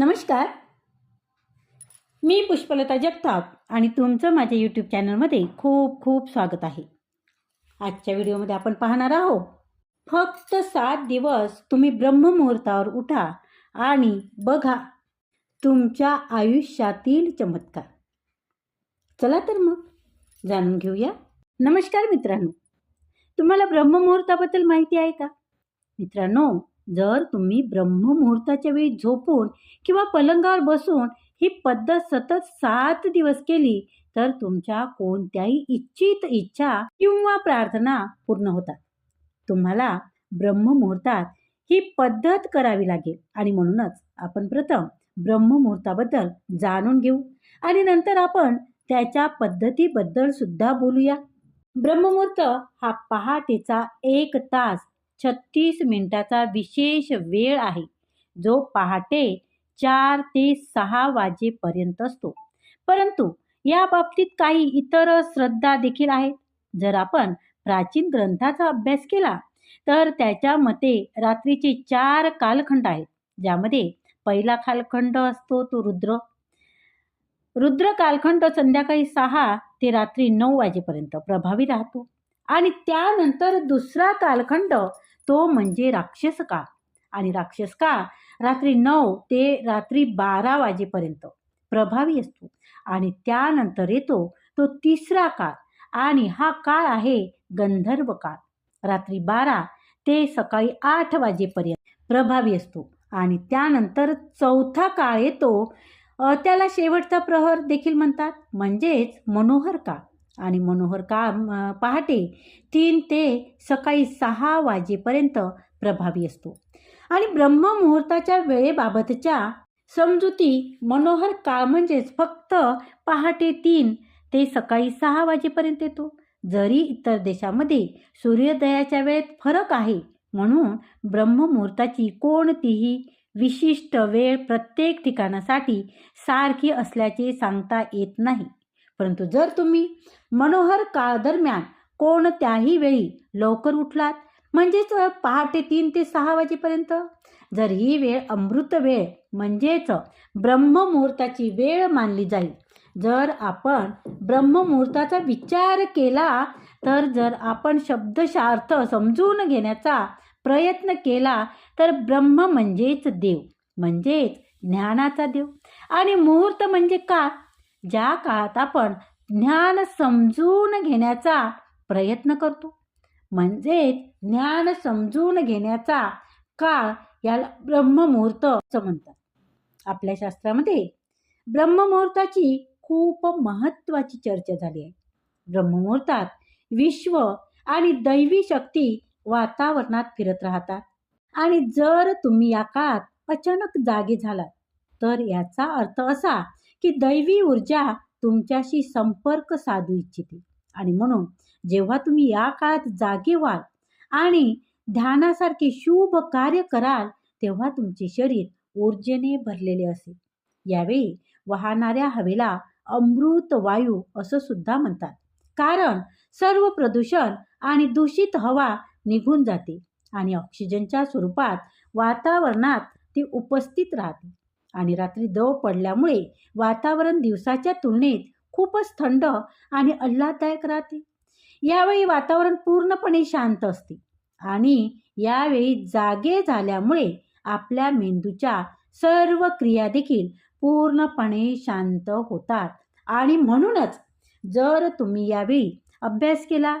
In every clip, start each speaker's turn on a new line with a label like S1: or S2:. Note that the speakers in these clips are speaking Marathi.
S1: नमस्कार. मी पुष्पलता जगताप आणि तुमचं माझ्या यूट्यूब चॅनलमध्ये खूप खूप स्वागत आहे. आजच्या व्हिडिओमध्ये आपण पाहणार आहोत फक्त सात दिवस तुम्ही ब्रह्ममुहूर्तावर उठा आणि बघा तुमच्या आयुष्यातील चमत्कार. चला तर मग जाणून घेऊया. नमस्कार मित्रांनो. तुम्हाला ब्रह्ममुहूर्ताबद्दल माहिती आहे का? मित्रांनो जर तुम्ही ब्रह्ममुहूर्ताच्या वेळी झोपून किंवा पलंगावर बसून ही पद्धत सतत सात दिवस केली तर तुमच्या कोणत्याही इच्छित इच्छा किंवा प्रार्थना पूर्ण होतात. तुम्हाला ब्रह्ममुहूर्तात ही पद्धत करावी लागेल. आणि म्हणूनच आपण प्रथम ब्रह्ममुहूर्ताबद्दल जाणून घेऊ आणि नंतर आपण त्याच्या पद्धतीबद्दल सुद्धा बोलूया. ब्रह्ममुहूर्त हा पहाटेचा एक तास छत्तीस मिनिटाचा विशेष वेळ आहे जो पहाटे चार ते सहा वाजेपर्यंत असतो. परंतु या बाबतीत काही इतर श्रद्धा देखील आहेत. जर आपण प्राचीन ग्रंथाचा अभ्यास केला तर त्याच्या मते रात्रीचे चार कालखंड आहेत ज्यामध्ये पहिला कालखंड असतो तो रुद्र. रुद्र कालखंड संध्याकाळी सहा ते रात्री नऊ वाजेपर्यंत प्रभावी राहतो. आणि त्यानंतर दुसरा कालखंड तो म्हणजे राक्षस का आणि राक्षस का रात्री नऊ ते रात्री बारा वाजेपर्यंत प्रभावी असतो. आणि त्यानंतर येतो तो तिसरा काळ. आणि हा काळ आहे गंधर्व काळ. रात्री बारा ते सकाळी आठ वाजेपर्यंत प्रभावी असतो. आणि त्यानंतर चौथा काळ येतो. त्याला शेवटचा प्रहर देखील म्हणतात. म्हणजेच मनोहर काळ. आणि मनोहर काम पहाटे तीन ते सकाळी सहा वाजेपर्यंत प्रभावी असतो. आणि ब्रह्ममुहूर्ताच्या वेळेबाबतच्या समजुती मनोहर काळ म्हणजेच फक्त पहाटे तीन ते सकाळी सहा वाजेपर्यंत येतो. जरी इतर देशामध्ये सूर्योदयाच्या वेळेत फरक आहे म्हणून ब्रह्ममुहूर्ताची कोणतीही विशिष्ट वेळ प्रत्येक ठिकाणासाठी सारखी असल्याचे सांगता येत नाही. परंतु जर तुम्ही मनोहर काळ दरम्यान कोणत्याही वेळी लवकर उठलात? म्हणजेच पहाटे तीन ते सहा वाजेपर्यंत? जर ही वेळ अमृत वेळ म्हणजेच ब्रह्ममुहूर्ताची वेळ मानली जाईल. जर आपण ब्रह्ममुहूर्ताचा विचार केला तर जर आपण शब्दशार्थ समजून घेण्याचा प्रयत्न केला तर ब्रह्म म्हणजेच देव म्हणजेच ज्ञानाचा देव. आणि मुहूर्त म्हणजे का? ज्या काळात आपण ज्ञान समजून घेण्याचा प्रयत्न करतो. म्हणजेच ज्ञान समजून घेण्याचा काळ याला ब्रह्ममुहूर्त असं म्हणतात. आपल्या शास्त्रामध्ये ब्रह्ममुहूर्ताची खूप महत्त्वाची चर्चा झाली आहे. ब्रह्ममुहूर्तात विश्व आणि दैवी शक्ती वातावरणात फिरत राहतात. आणि जर तुम्ही या काळात अचानक जागे झालात तर याचा अर्थ असा की दैवी ऊर्जा तुमच्याशी संपर्क साधू इच्छिते. आणि म्हणून जेव्हा तुम्ही या काळात जागे व्हाल आणि ध्यानासारखे शुभ कार्य कराल तेव्हा तुमचे शरीर ऊर्जेने भरलेले असेल. यावेळी वाहणाऱ्या हवेला अमृत वायू असं सुद्धा म्हणतात. कारण सर्व प्रदूषण आणि दूषित हवा निघून जाते आणि ऑक्सिजनच्या स्वरूपात वातावरणात ती उपस्थित राहते. आणि रात्री दव पडल्यामुळे वातावरण दिवसाच्या तुलनेत खूपच थंड आणि आल्हाददायक राहते. यावेळी वातावरण पूर्णपणे शांत असते आणि यावेळी जागे झाल्यामुळे आपल्या मेंदूच्या सर्व क्रिया देखील पूर्णपणे शांत होतात. आणि म्हणूनच जर तुम्ही यावेळी अभ्यास केला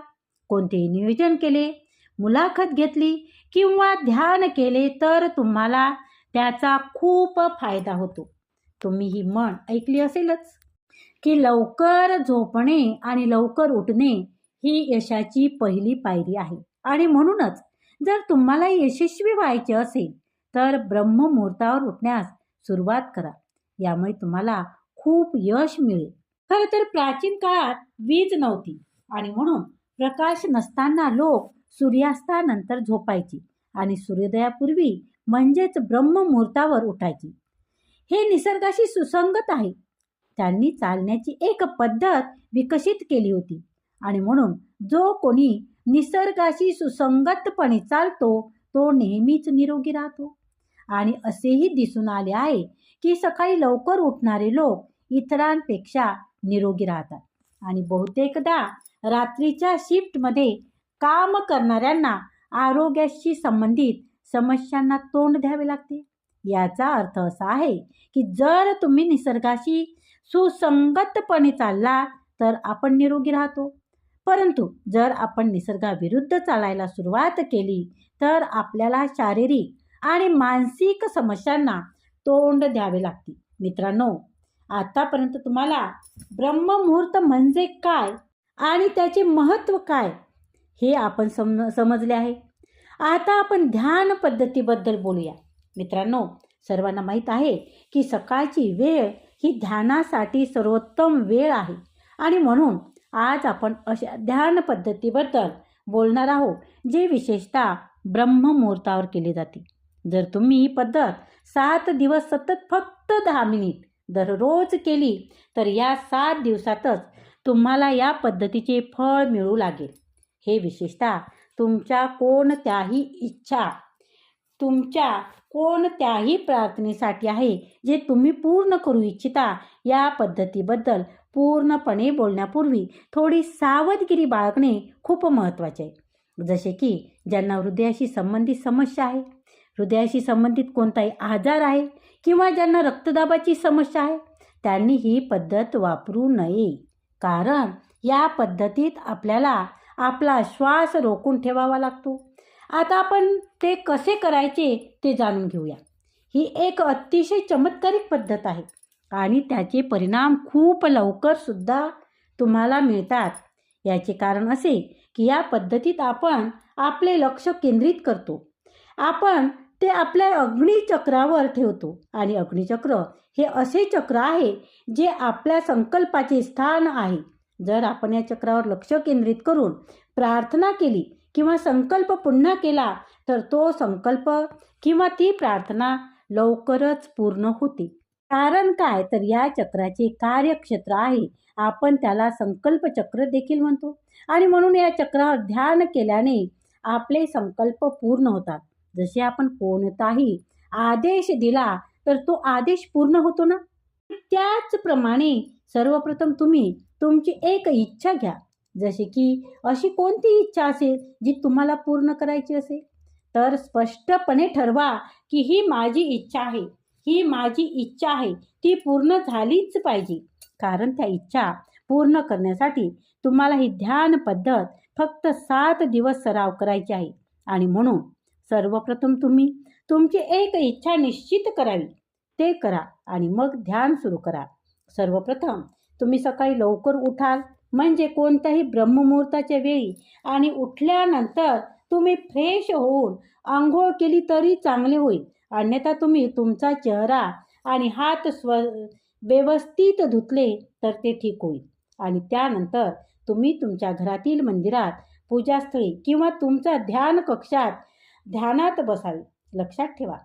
S1: कोणतेही नियोजन केले मुलाखत घेतली किंवा ध्यान केले तर तुम्हाला त्याचा खूप फायदा होतो. तुम्ही ही म्हण ऐकली असेलच. की लवकर झोपणे आणि लवकर उठणे ही यशाची पहिली पायरी आहे. आणि म्हणूनच जर तुम्हाला यशस्वी व्हायचे असेल तर ब्रह्ममुहूर्तावर उठण्यास सुरुवात करा. यामुळे तुम्हाला खूप यश मिळेल. खरं तर प्राचीन काळात वीज नव्हती आणि म्हणून प्रकाश नसताना लोक सूर्यास्तानंतर झोपायचे आणि सूर्योदयापूर्वी म्हणजेच ब्रह्ममुहूर्तावर उठायची. हे निसर्गाशी सुसंगत आहे. त्यांनी चालण्याची एक पद्धत विकसित केली होती आणि म्हणून जो कोणी निसर्गाशी सुसंगतपणे चालतो तो नेहमीच निरोगी राहतो. आणि असेही दिसून आले आहे की सकाळी लवकर उठणारे लोक इतरांपेक्षा निरोगी राहतात. आणि बहुतेकदा रात्रीच्या शिफ्टमध्ये काम करणाऱ्यांना आरोग्याशी संबंधित समस्यांना तोंड द्यावे लागते. याचा अर्थ असा आहे की जर तुम्ही निसर्गाशी सुसंगतपणे चालला तर आपण निरोगी राहतो. परंतु जर आपण निसर्गाविरुद्ध चालायला सुरुवात केली तर आपल्याला शारीरिक आणि मानसिक समस्यांना तोंड द्यावे लागते. मित्रांनो आतापर्यंत तुम्हाला ब्रह्ममुहूर्त म्हणजे काय आणि त्याचे महत्त्व काय हे आपण सम समजले आहे. आता आपण ध्यान पद्धतीबद्दल बोलूया. मित्रांनो सर्वांना माहीत आहे की सकाळची वेळ ही ध्यानासाठी सर्वोत्तम वेळ आहे. आणि म्हणून आज आपण अशा ध्यान पद्धतीबद्दल बोलणार आहोत जे विशेषतः ब्रह्ममुहूर्तावर केली जाते. जर तुम्ही ही पद्धत सात दिवस सतत फक्त दहा मिनिट दररोज केली तर या सात दिवसातच तुम्हाला या पद्धतीचे फळ मिळू लागेल. हे विशेषतः तुमच्या कोणत्याही इच्छा तुमच्या कोणत्याही प्रार्थनेसाठी आहे जे तुम्ही पूर्ण करू इच्छिता या पद्धतीबद्दल पूर्णपणे बोलण्यापूर्वी थोडी सावधगिरी बाळगणे खूप महत्त्वाचे आहे. जसे की ज्यांना हृदयाशी संबंधित समस्या आहे हृदयाशी संबंधित कोणताही आजार आहे किंवा ज्यांना रक्तदाबाची समस्या आहे त्यांनी ही पद्धत वापरू नये. कारण या पद्धतीत आपल्याला आपला श्वास रोखून ठेवावा लागतो. आता आपण ते कसे करायचे ते जाणून घेऊया. ही एक अतिशय चमत्कारिक पद्धत आहे आणि त्याचे परिणाम खूप लवकरसुद्धा तुम्हाला मिळतात. याचे कारण असे की या पद्धतीत आपण आपले लक्ष केंद्रित करतो. आपण ते आपल्या अग्निचक्रावर ठेवतो आणि अग्निचक्र हे असे चक्र आहे जे आपल्या संकल्पाचे स्थान आहे. जर आपण या चक्रावर लक्ष केंद्रित करून प्रार्थना केली किंवा संकल्प पुन्हा केला तर तो संकल्प किंवा ती प्रार्थना लवकरच पूर्ण होते. कारण काय? तर या चक्राचे कार्यक्षेत्र आहे. आपण त्याला संकल्प चक्र देखील म्हणतो. आणि म्हणून या चक्रावर ध्यान केल्याने आपले संकल्प पूर्ण होतात. जसे आपण कोणताही आदेश दिला तर तो आदेश पूर्ण होतो ना? त्याचप्रमाणे सर्वप्रथम तुम्ही तुमची एक इच्छा घ्या. जसे की अशी कोणती इच्छा असेल जी तुम्हाला पूर्ण करायची असेल? तर स्पष्टपणे ठरवा की ही माझी इच्छा आहे. ही माझी इच्छा आहे. ती पूर्ण झालीच पाहिजे. कारण त्या इच्छा पूर्ण करण्यासाठी तुम्हाला ही ध्यान पद्धत फक्त सात दिवस सराव करायची आहे. आणि म्हणून सर्वप्रथम तुम्ही तुमची एक इच्छा निश्चित करावी. ते करा आणि मग ध्यान सुरू करा. सर्वप्रथम तुम्ही सकाळी लवकर उठाल. म्हणजे कोणत्याही ब्रह्ममुहूर्ताच्या वेळी. आणि उठल्यानंतर तुम्ही फ्रेश होऊन आंघोळ केली तरी चांगले होईल. अन्यथा तुम्ही तुमचा चेहरा आणि हात स्व व्यवस्थित धुतले तर ते ठीक होईल. आणि त्यानंतर तुम्ही तुमच्या घरातील मंदिरात पूजास्थळी किंवा तुमच्या ध्यान कक्षात ध्यानात बसावे. लक्षात ठेवा.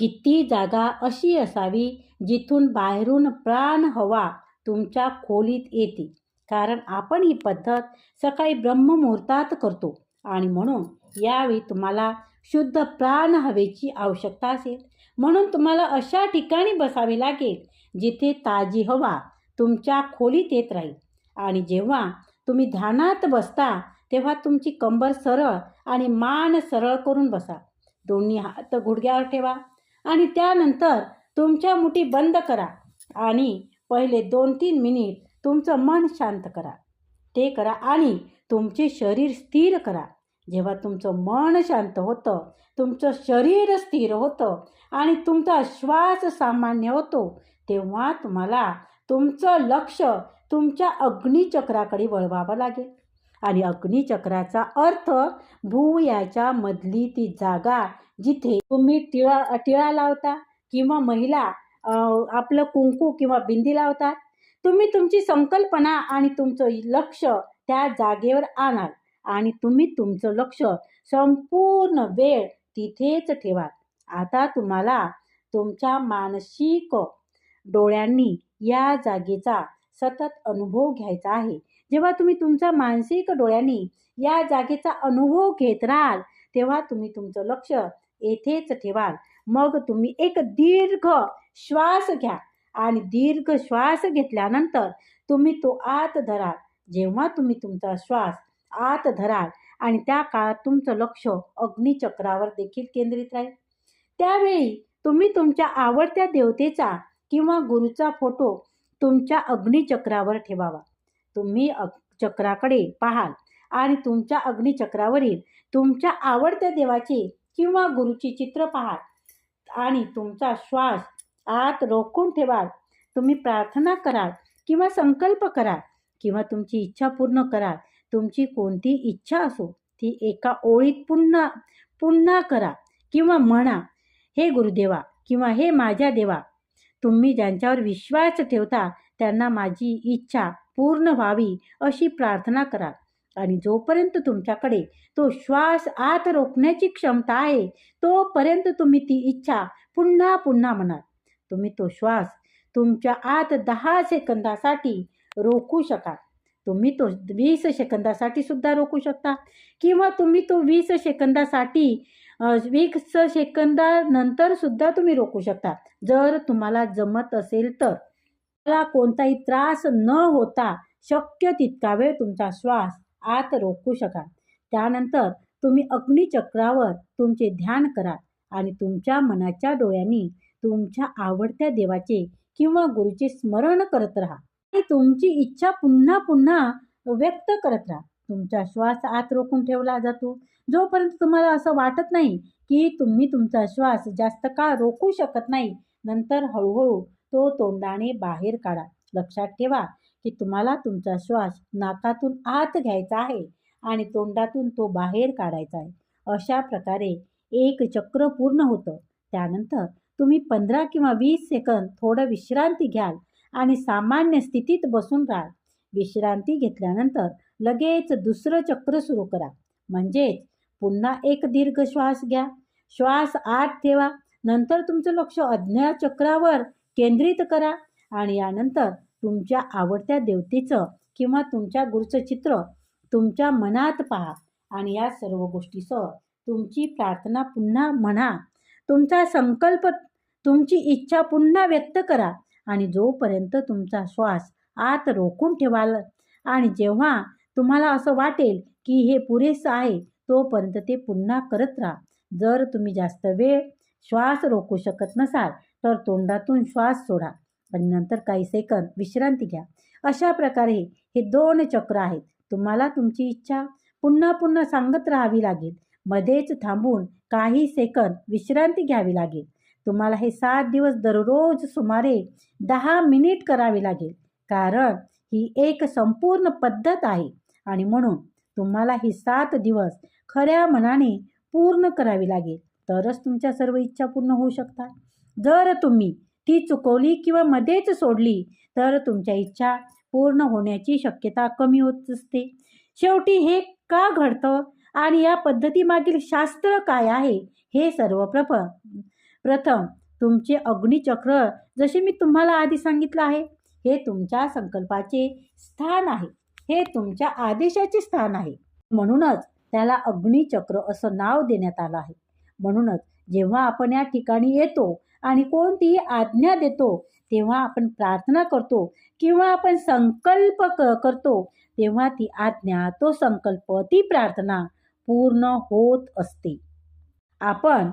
S1: किती जागा अशी असावी जिथून बाहेरून प्राण हवा तुमच्या खोलीत येते कारण आपण ही पद्धत सकाळी ब्रह्ममुहूर्तात करतो आणि म्हणून यावेळी तुम्हाला शुद्ध प्राण हवेची आवश्यकता असेल. म्हणून तुम्हाला अशा ठिकाणी बसावे लागेल जिथे ताजी हवा तुमच्या खोलीत येत राहील. आणि जेव्हा तुम्ही ध्यानात बसता तेव्हा तुमची कंबर सरळ आणि मान सरळ करून बसा. दोन्ही हात गुडघ्यावर ठेवा. आणि त्यानंतर तुमच्या मुठी बंद करा आणि पहिले दोन तीन मिनिट तुमचं मन शांत करा. ते करा आणि तुमचे शरीर स्थिर करा. जेव्हा तुमचं मन शांत होतं तुमचं शरीर स्थिर होतं आणि तुमचा श्वास सामान्य होतो तेव्हा तुम्हाला तुमचं लक्ष तुमच्या अग्निचक्राकडे वळवावं लागेल. आणि अग्निचक्राचा अर्थ भूयाच्या मधली ती जागा जिथे तुम्ही टिळा टिळा लावता किंवा महिला आपलं कुंकू किंवा बिंदी लावतात तुम्ही तुमची संकल्पना आणि तुमचं लक्ष त्या जागेवर आणाल आणि तुम्ही तुमचं लक्ष संपूर्ण वेळ तिथेच ठेवा आता तुम्हाला तुमच्या मानसिक डोळ्यांनी या जागेचा सतत अनुभव घ्यायचा आहे. जेव्हा तुम्ही तुमच्या मानसिक डोळ्यांनी या जागेचा अनुभव घेत राहाल तेव्हा तुम्ही तुमचं लक्ष येथेच ठेवाल. मग तुम्ही एक दीर्घ श्वास घ्या आणि दीर्घ श्वास घेतल्यानंतर तुम्ही तो आत धराल. जेव्हा तुम्ही तुमचा श्वास आत धराल आणि त्या काळात तुमचं लक्ष अग्निचक्रावर देखील केंद्रित राहील. त्यावेळी तुम्ही तुमच्या आवडत्या देवतेचा किंवा गुरुचा फोटो तुमच्या अग्निचक्रावर ठेवावा. तुम्ही अग चक्राकडे पाहाल आणि तुमच्या अग्निचक्रावरील तुमच्या आवडत्या देवाचे किंवा गुरुची चित्र पहाल आणि तुमचा श्वास आत रोखून ठेवाल. तुम्ही प्रार्थना कराल किंवा संकल्प कराल किंवा तुमची इच्छा पूर्ण कराल. तुमची कोणती इच्छा असो ती एका ओळीत पुन्हा पुन्हा करा किंवा म्हणा हे गुरुदेवा किंवा हे माझ्या देवा तुम्ही ज्यांच्यावर विश्वास ठेवता त्यांना माझी इच्छा पूर्ण व्हावी अशी प्रार्थना करा. आणि जोपर्यंत तुमच्याकडे तो श्वास आत रोखण्याची क्षमता आहे तोपर्यंत तुम्ही ती इच्छा पुन्हा पुन्हा म्हणाल. तुम्ही तो श्वास तुमच्या आत दहा सेकंदासाठी रोखू शकाल. तुम्ही तो वीस सेकंदासाठी सुद्धा रोखू शकता किंवा तुम्ही तो वीस सेकंदासाठी वीस सेकंदानंतर सुद्धा तुम्ही रोखू शकता. जर तुम्हाला जमत असेल तर. कोणताही त्रास न होता शक्य तितका वेळ तुमचा श्वास आत रोखू शकाल. त्यानंतर तुम्ही अग्निचक्रावर तुमचे ध्यान करा आणि तुमच्या मनाच्या डोळ्यांनी तुमच्या आवडत्या देवाचे किंवा गुरुचे स्मरण करत राहा. आणि तुमची इच्छा पुन्हा पुन्हा व्यक्त करत राहा. तुमचा श्वास आत रोखून ठेवला जातो. जोपर्यंत तुम्हाला असं वाटत नाही की तुम्ही तुमचा श्वास जास्त काळ रोखू शकत नाही नंतर हळूहळू तो तोंडाने बाहेर काढा. लक्षात ठेवा की तुम्हाला तुमचा श्वास नाकातून आत घ्यायचा आहे आणि तोंडातून तो बाहेर काढायचा आहे. अशा प्रकारे एक चक्र पूर्ण होतं. त्यानंतर तुम्ही पंधरा किंवा वीस सेकंद थोडं विश्रांती घ्याल आणि सामान्य स्थितीत बसून राहाल. विश्रांती घेतल्यानंतर लगेच दुसरं चक्र सुरू करा. म्हणजेच पुन्हा एक दीर्घ श्वास घ्या. श्वास आत ठेवा. नंतर तुमचं लक्ष अज्ञा चक्रावर केंद्रित करा आणि यानंतर तुमच्या आवडत्या देवतेचं किंवा तुमच्या गुरुचं चित्र तुमच्या मनात पहा. आणि या सर्व गोष्टीसह तुमची प्रार्थना पुन्हा म्हणा. तुमचा संकल्प तुमची इच्छा पुन्हा व्यक्त करा. आणि जोपर्यंत तुमचा श्वास आत रोखून ठेवाल आणि जेव्हा तुम्हाला असं वाटेल की हे पुरेसं आहे तोपर्यंत ते पुन्हा करत राहा. जर तुम्ही जास्त वेळ श्वास रोखू शकत नसाल तर तोंडातून श्वास सोडा. आणि नंतर काही सेकंद विश्रांती घ्या. अशा प्रकारे हे दोन चक्र आहेत. तुम्हाला तुमची इच्छा पुन्हा पुन्हा सांगत राहावी लागेल. मध्येच थांबून काही सेकंद विश्रांती घ्यावी लागेल. तुम्हाला हे सात दिवस दररोज सुमारे दहा मिनिट करावे लागेल. कारण ही एक संपूर्ण पद्धत आहे. आणि म्हणून तुम्हाला ही सात दिवस खऱ्या मनाने पूर्ण करावी लागेल. तरच तुमच्या सर्व इच्छा पूर्ण होऊ शकतात. जर तुम्ही ती चुकवली किंवा मध्येच सोडली तर तुमच्या इच्छा पूर्ण होण्याची शक्यता कमी होत असते. शेवटी हे का घडतं आणि या पद्धतीमागील शास्त्र काय आहे हे सर्वप्रथम प्रथम तुमचे अग्निचक्र जसे मी तुम्हाला आधी सांगितलं आहे हे तुमच्या संकल्पाचे स्थान आहे. हे तुमच्या आदेशाचे स्थान आहे. म्हणूनच त्याला अग्निचक्र असं नाव देण्यात आलं आहे. म्हणूनच जेव्हा आपण या ठिकाणी येतो आणि कोणतीही आज्ञा देतो तेव्हा आपण प्रार्थना करतो किंवा आपण संकल्प क करतो तेव्हा ती आज्ञा तो संकल्प ती प्रार्थना पूर्ण होत असते. आपण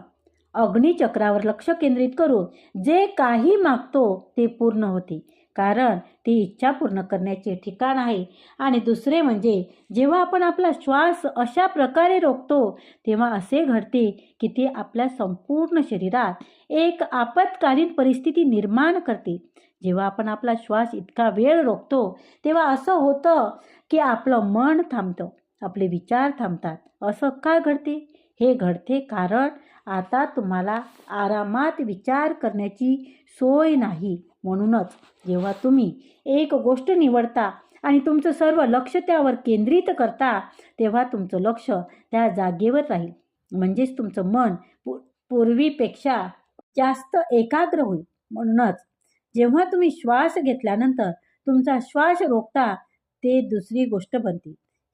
S1: अग्निचक्रावर लक्ष केंद्रित करून जे काही मागतो ते पूर्ण होते. कारण ती इच्छा पूर्ण करण्याचे ठिकाण आहे. आणि दुसरे म्हणजे जेव्हा आपण आपला श्वास अशा प्रकारे रोखतो तेव्हा असे घडते की ते आपल्या संपूर्ण शरीरात एक आपत्कालीन परिस्थिती निर्माण करते. जेव्हा आपण आपला श्वास इतका वेळ रोखतो तेव्हा असं होतं की आपलं मन थांबतं आपले विचार थांबतात. असं का घडते? हे घडते कारण आता तुम्हाला आरामात विचार करण्याची सोय नाही. म्हणूनच जेव्हा तुम्ही एक गोष्ट निवडता आणि तुमचं सर्व लक्ष त्यावर केंद्रित करता तेव्हा तुमचं लक्ष त्या जागेवर राहील. म्हणजेच तुमचं मन पू पूर्वीपेक्षा जास्त एकाग्र होईल. म्हणूनच जेव्हा तुम्ही श्वास घेतल्यानंतर तुमचा श्वास रोखता ते दुसरी गोष्ट बनते.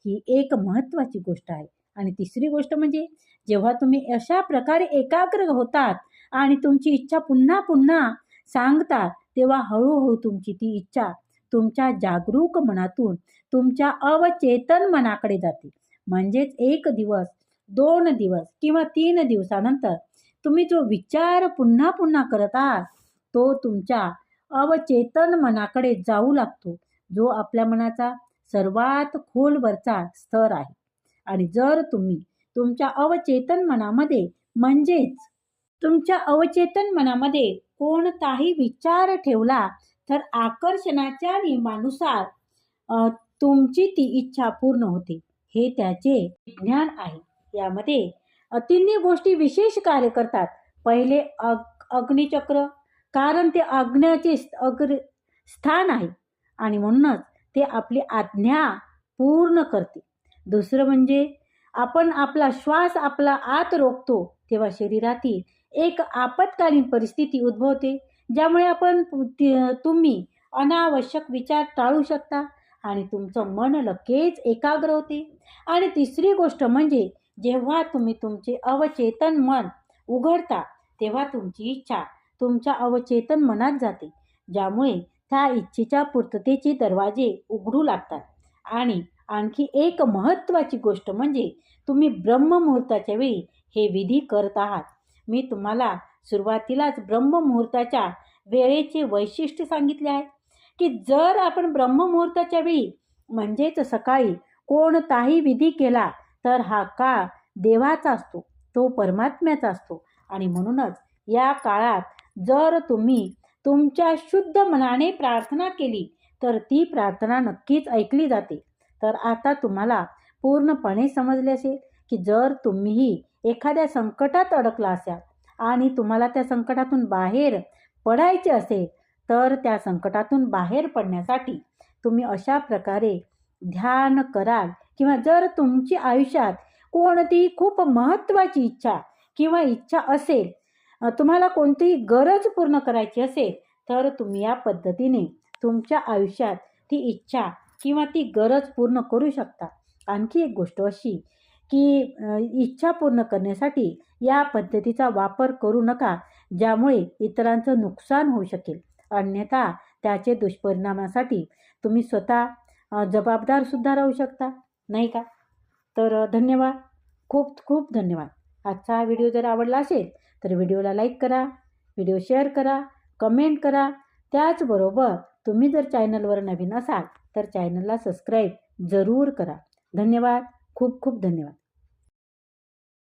S1: ही एक महत्त्वाची गोष्ट आहे. आणि तिसरी गोष्ट म्हणजे जेव्हा तुम्ही अशा प्रकारे एकाग्र होतात आणि तुमची इच्छा पुन्हा पुन्हा सांगतात तेव्हा हळूहळू तुमची ती इच्छा तुमच्या जागरूक मनातून तुमच्या अवचेतन मनाकडे जाते. म्हणजेच एक दिवस दोन दिवस किंवा तीन दिवसानंतर तुम्ही जो विचार पुन्हा पुन्हा करत आहात तो तुमच्या अवचेतन मनाकडे जाऊ लागतो जो आपल्या मनाचा सर्वात खोलवरचा स्तर आहे. आणि जर तुम्ही तुमच्या अवचेतन मनामध्ये म्हणजेच तुमच्या अवचेतन मनामध्ये कोणताही विचार ठेवला तर आकर्षणाच्या नियमानुसार तुमची ती इच्छा पूर्ण होते. हे त्याचे ज्ञान आहे. यामध्ये तिन्ही गोष्टी विशेष कार्य करतात. पहिले अग अग्निचक्र कारण ते अग्न्याचे अग्र स्थान आहे आणि म्हणूनच ते आपली आज्ञा पूर्ण करते. दुसरं म्हणजे आपण आपला श्वास आपला आत रोखतो तेव्हा शरीरातील एक आपत्कालीन परिस्थिती उद्भवते ज्यामुळे आपण ति- तुम्ही अनावश्यक विचार टाळू शकता आणि तुमचं मन लगेच एकाग्र होते. आणि तिसरी गोष्ट म्हणजे जेव्हा तुम्ही तुमचे अवचेतन मन उघडता तेव्हा तुमची इच्छा तुमच्या अवचेतन मनात जाते ज्यामुळे त्या इच्छेच्या पूर्ततेचे दरवाजे उघडू लागतात. आणि आणखी एक महत्त्वाची गोष्ट म्हणजे तुम्ही ब्रह्ममुहूर्ताच्या वेळी हे विधी करत आहात. मी तुम्हाला सुरुवातीलाच ब्रह्ममुहूर्ताच्या वेळेचे वैशिष्ट्य सांगितले आहे की जर आपण ब्रह्ममुहूर्ताच्या वेळी म्हणजेच सकाळी कोणताही विधी केला तर हा काळ देवाचा असतो तो परमात्म्याचा असतो. आणि म्हणूनच या काळात जर तुम्ही तुमच्या शुद्ध मनाने प्रार्थना केली तर ती प्रार्थना नक्कीच ऐकली जाते. तर आता तुम्हाला पूर्णपणे समजले असेल की जर तुम्हीही एखाद्या संकटात अडकला असाल आणि तुम्हाला त्या संकटातून बाहेर पडायचे असेल तर त्या संकटातून बाहेर पडण्यासाठी तुम्ही अशा प्रकारे ध्यान कराल. किंवा जर तुमची आयुष्यात कोणती खूप महत्त्वाची इच्छा किंवा इच्छा असेल तुम्हाला कोणतीही गरज पूर्ण करायची असेल तर तुम्ही या पद्धतीने तुमच्या आयुष्यात ती इच्छा किंवा ती गरज पूर्ण करू शकता. आणखी एक गोष्ट अशी की इच्छा पूर्ण करण्यासाठी या पद्धतीचा वापर करू नका ज्यामुळे इतरांचं नुकसान होऊ शकेल. अन्यथा त्याचे दुष्परिणामासाठी तुम्ही स्वतः जबाबदारसुद्धा राहू शकता नाही का? तर धन्यवाद. खूप खूप धन्यवाद. आजचा हा व्हिडिओ जर आवडला असेल तर व्हिडिओला लाईक करा व्हिडिओ शेअर करा कमेंट करा. त्याचबरोबर तुम्ही जर चॅनलवर नवीन असाल तर चॅनलला सबस्क्राईब जरूर करा. धन्यवाद. खूप खूप धन्यवाद.